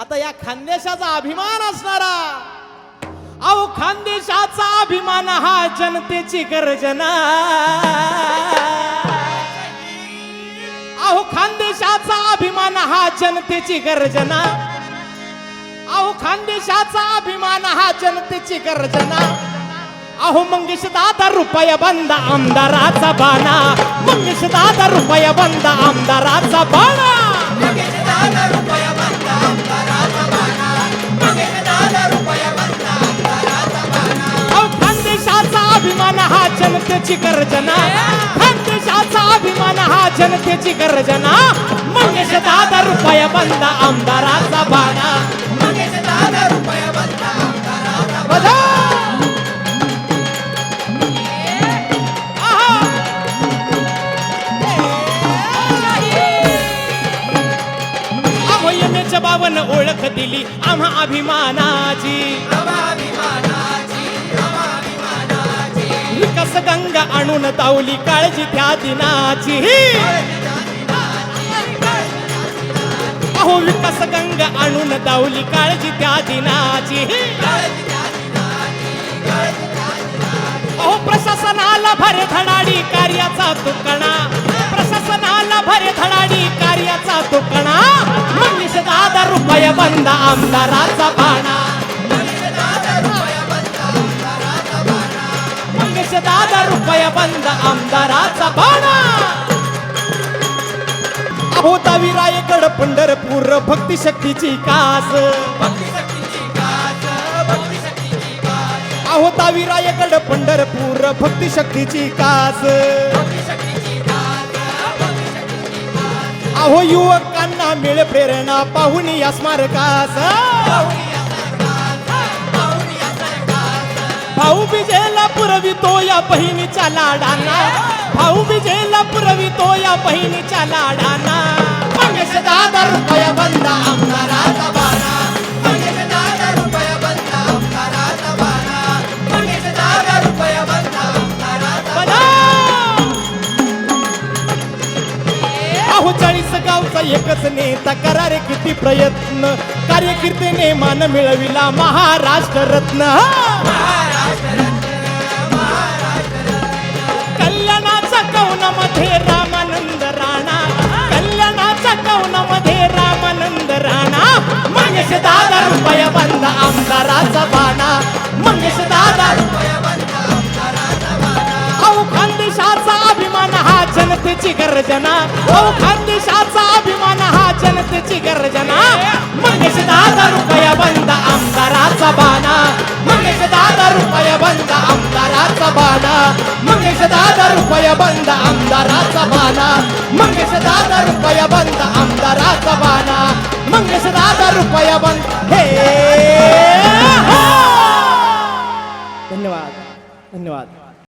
आता या खानदेशाचा अभिमान असणारा अहो खानदेशाचा अभिमान हा जनतेची गर्जना अहो खानदेशाचा अभिमान हा जनतेची गर्जना अहो खानदेशाचा अभिमान हा जनतेची गर्जना अहो मंगेश दादा रुपया बंद आमदाराचा बाणा. मंगेश दादा रुपया बंद आमदाराचा बाणा. अभिमान हा जनतेची गर्जना. खानदेशाचा अभिमान हा जनतेची गर्जना. मंगेश दादा रुपया बंदा आमदाराचा बाणा. बावन ओळख दिली आम्हा अभिमानाची. विकास गंगा आणून तावली काळजी त्या दिनाची. अहो विकास गंगा आणून दावली काळजी त्या दिनाची. अहो प्रशासनाला भरे धडाडी कार्याचा तुकणा. प्रशासनाला भरे धडाडी कार्याचा तुकणा. रुपये बंद आमदाराचा बाणा मंगेश दादा रुपये बंद आमदाराचा बाणा होता विरायकड पंढरपूर भक्ती शक्तीची कास. होता विरायकड पंढरपूर भक्ती शक्तीची कास. अहो युवकांना मिळ प्रेरणा पाहून या स्मारकास. भाऊ बिजेला पुरवितो या बहिणीच्या लाडांना. भाऊ बिजेला पुरवितो या बहिणीच्या लाडांना. चाळीस गावचा एकच नेता करारे किती प्रयत्न? कार्यकीर्तीने मान मिळविला महाराष्ट्र रत्न. जनतेची गर्जना. ओ खानदेशाचा अभिमान हा जनतेची गर्जना. मंगेश दादा रुपया बंद आमदाराचा बाना. मंगेश दादा रुपया बंद आमदाराचा बाना. मंगेश दादा रुपया बंद आमदाराचा बाना. मंगेश दादा रुपया बंद आमदाराचा बाना. मंगेश दादा रुपया बंद